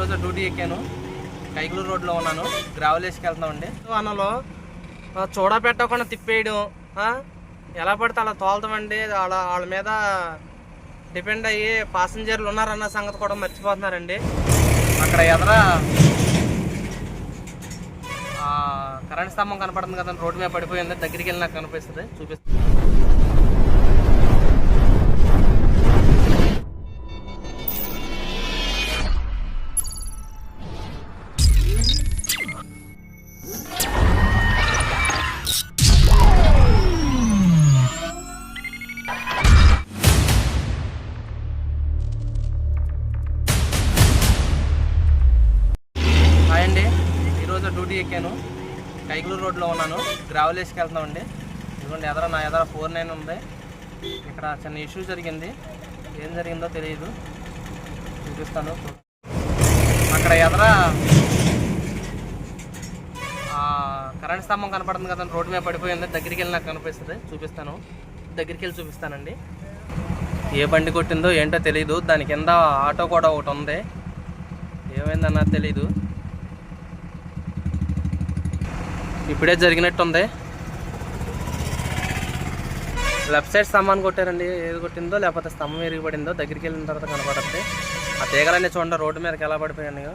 ఈరోజు డ్యూటీ ఎక్కాను. కైకులూరు రోడ్లో ఉన్నాను. గ్రావెల్ వేసుకెళ్తున్నామండి అన్నలో చూడ పెట్టకుండా తిప్పేయడం? ఎలా పడితే అలా తోలుతామండి వాళ్ళ వాళ్ళ మీద డిపెండ్ అయ్యి పాసింజర్లు ఉన్నారన్న సంగతి కూడా మర్చిపోతున్నారండి. అక్కడ ఎదర కరెంట్ స్తంభం కనపడుతుంది కదా రోడ్డు మీద పడిపోయింది దగ్గరికి వెళ్ళి నాకు కనిపిస్తుంది. చూపిస్తుంది స్కూటీ ఎక్కాను. కైకులూరు రోడ్లో ఉన్నాను. గ్రావెల్ వేసుకెళ్తున్నామండి ఇదిగోండి ఎదర నా ఎదర ఫోర్ నైన్ ఉంది. ఇక్కడ చిన్న ఇష్యూ జరిగింది. ఏం జరిగిందో తెలియదు. చూపిస్తాను. అక్కడ ఎదర కరెంట్ స్తంభం కనపడుతుంది కదా రోడ్డు మీద పడిపోయింది. దగ్గరికి వెళ్ళి నాకు కనిపిస్తుంది. చూపిస్తాను. దగ్గరికి వెళ్ళి చూపిస్తానండి. ఏ బండి కొట్టిందో ఏంటో తెలియదు దాని కింద ఆటో కూడా ఒకటి ఉంది. ఏమైందన్నది తెలీదు. ఇప్పుడే జరిగినట్టుంది. లెఫ్ట్ సైడ్ స్తంభాన్ని కొట్టారండి. ఏది కొట్టిందో లేకపోతే స్తంభం ఎరిగిపడిందో దగ్గరికి వెళ్ళిన తర్వాత కనపడుతుంది ఆ తీగలన్నీ చూడండి రోడ్డు మీదకి ఎలా పడిపోయాయో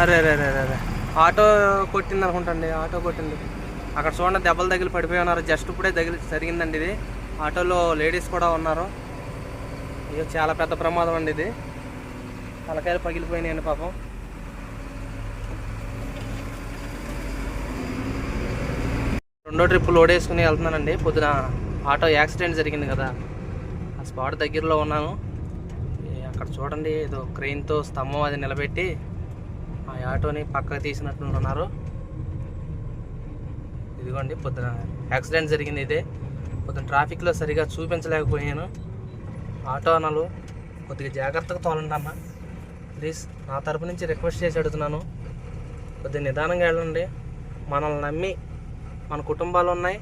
అరే అరే అరే అరే, ఆటో కొట్టింది అనుకుంటండి ఆటో కొట్టింది. అక్కడ చూడండి దెబ్బలు తగిలి పడిపోయి ఉన్నారు. జస్ట్ ఇప్పుడే తగిలి జరిగిందండి ఇది. ఆటోలో లేడీస్ కూడా ఉన్నారు. అయ్యో చాలా పెద్ద ప్రమాదం అండి ఇది. తలకాయలు పగిలిపోయినాయండి పాపం. రెండో ట్రిప్ లోడ్ వేసుకుని వెళ్తున్నానండి. పొద్దున ఆటో యాక్సిడెంట్ జరిగింది కదా. ఆ స్పాట్ దగ్గరలో ఉన్నాను. అక్కడ చూడండి ఏదో క్రెయిన్తో స్తంభం అది నిలబెట్టి ఆ ఆటోని పక్కకు తీసినట్లున్నారు ఇదిగోండి పొద్దున యాక్సిడెంట్ జరిగింది ఇదే. పొద్దున ట్రాఫిక్లో సరిగా చూపించలేకపోయాను. ఆటో అన్నలు కొద్దిగా జాగ్రత్తగా తోలండి అన్న ప్లీజ్ నా తరపు నుంచి రిక్వెస్ట్ చేసి అడుగుతున్నాను. కొద్దిగా నిదానంగా వెళ్ళండి. మనల్ని నమ్మి మన కుటుంబాలు ఉన్నాయి.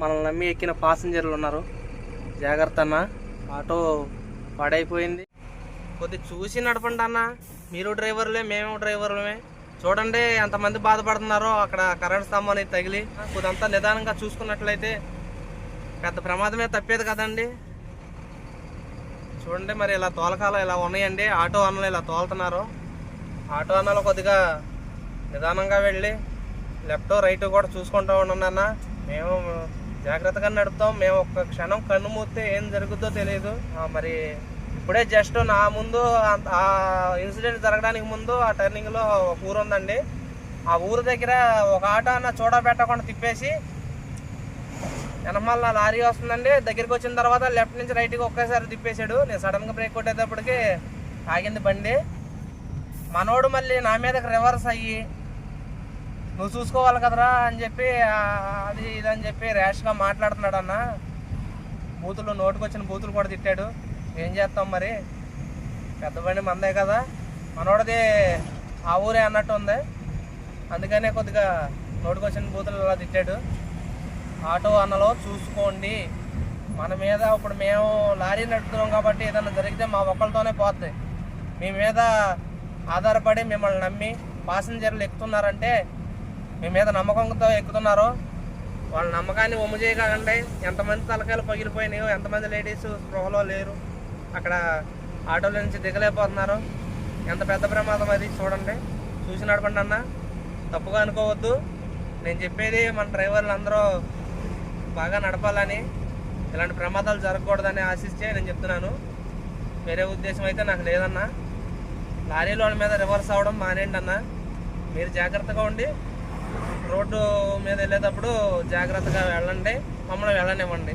మనల్ని నమ్మి ఎక్కిన పాసింజర్లు ఉన్నారు. జాగ్రత్త అన్న. ఆటో పాడైపోయింది. కొద్దిగా చూసి నడపండి అన్న. మీరు డ్రైవర్లే మేము డ్రైవర్లమే. చూడండి ఎంతమంది బాధపడుతున్నారో. అక్కడ కరెంట్ స్తంభం అనేది తగిలి కొద్దింతా నిదానంగా చూసుకున్నట్లయితే పెద్ద ప్రమాదమే తప్పేది కదండి. చూడండి మరి ఇలా తోలకాలు ఇలా ఉన్నాయండి. ఆటో అన్నలు ఇలా తోలుతున్నారు. ఆటో అన్నలు కొద్దిగా నిదానంగా వెళ్ళి లెఫ్ట్ రైట్ కూడా చూసుకుంటూ ఉండండి అన్న మేము జాగ్రత్తగా నడుపుతాం. మేము ఒక్క క్షణం కన్ను మూస్తే ఏం జరుగుద్దో తెలియదు మరి ఇప్పుడే జస్ట్ నా ముందు ఆ- ఇన్సిడెంట్ జరగడానికి ముందు ఆ టర్నింగ్లో ఒక ఊరు ఉందండి. ఆ ఊరు దగ్గర ఒక ఆటో అన్న చూడబెట్టకుండా తిప్పేసి వెనకాల లారీ వస్తుందండి. దగ్గరికి వచ్చిన తర్వాత లెఫ్ట్ నుంచి రైట్కి ఒక్కసారి తిప్పేశాడు. నేను సడన్గా బ్రేక్ కొట్టేటప్పటికి ఆగింది బండి. మనోడు మళ్ళీ నా మీదకి రివర్స్ అయ్యి నువ్వు చూసుకోవాలి కదరా అని చెప్పి అది ఇది అని చెప్పి ర్యాష్గా మాట్లాడుతున్నాడు అన్న. బూతులు నోటుకొచ్చిన బూతులు కూడా తిట్టాడు. ఏం చేస్తాం మరి? పెద్ద బండి మందే కదా. మనోడది ఆ ఊరే అన్నట్టు ఉంది. అందుకనే కొద్దిగా నోటుకొచ్చిన బూతులు అలా తిట్టాడు. ఆటో అన్నలో చూసుకోండి. మన మీద ఇప్పుడు మేము లారీ నడుపుతున్నాం కాబట్టి ఏదైనా జరిగితే మా ఒక్కరితోనే పోతుంది మీ మీద ఆధారపడి మిమ్మల్ని నమ్మి పాసింజర్లు ఎక్కుతున్నారంటే మీ మీద నమ్మకంతో ఎక్కుతున్నారో వాళ్ళ నమ్మకాన్ని ఒమ్ము చేయకండి. ఎంతమంది తలకాయలు పగిలిపోయినాయో ఎంతమంది లేడీస్ స్పృహలో లేరు అక్కడ ఆటోలో నుంచి దిగలేకపోతున్నారు. ఎంత పెద్ద ప్రమాదం అది చూడండి. చూసి నడపండి అన్న తప్పుగా అనుకోవద్దు. నేను చెప్పేది మన డ్రైవర్లు అందరూ బాగా నడపాలని ఇలాంటి ప్రమాదాలు జరగకూడదని ఆశిస్తే నేను చెప్తున్నాను. వేరే ఉద్దేశం అయితే నాకు లేదన్నా. లారీలోని మీద రివర్స్ అవ్వడం మానేయండి అన్న. మీరు జాగ్రత్తగా ఉండి రోడ్డు మీద వెళ్ళేటప్పుడు జాగ్రత్తగా వెళ్ళండి మమ్మల్ని వెళ్ళనివ్వండి.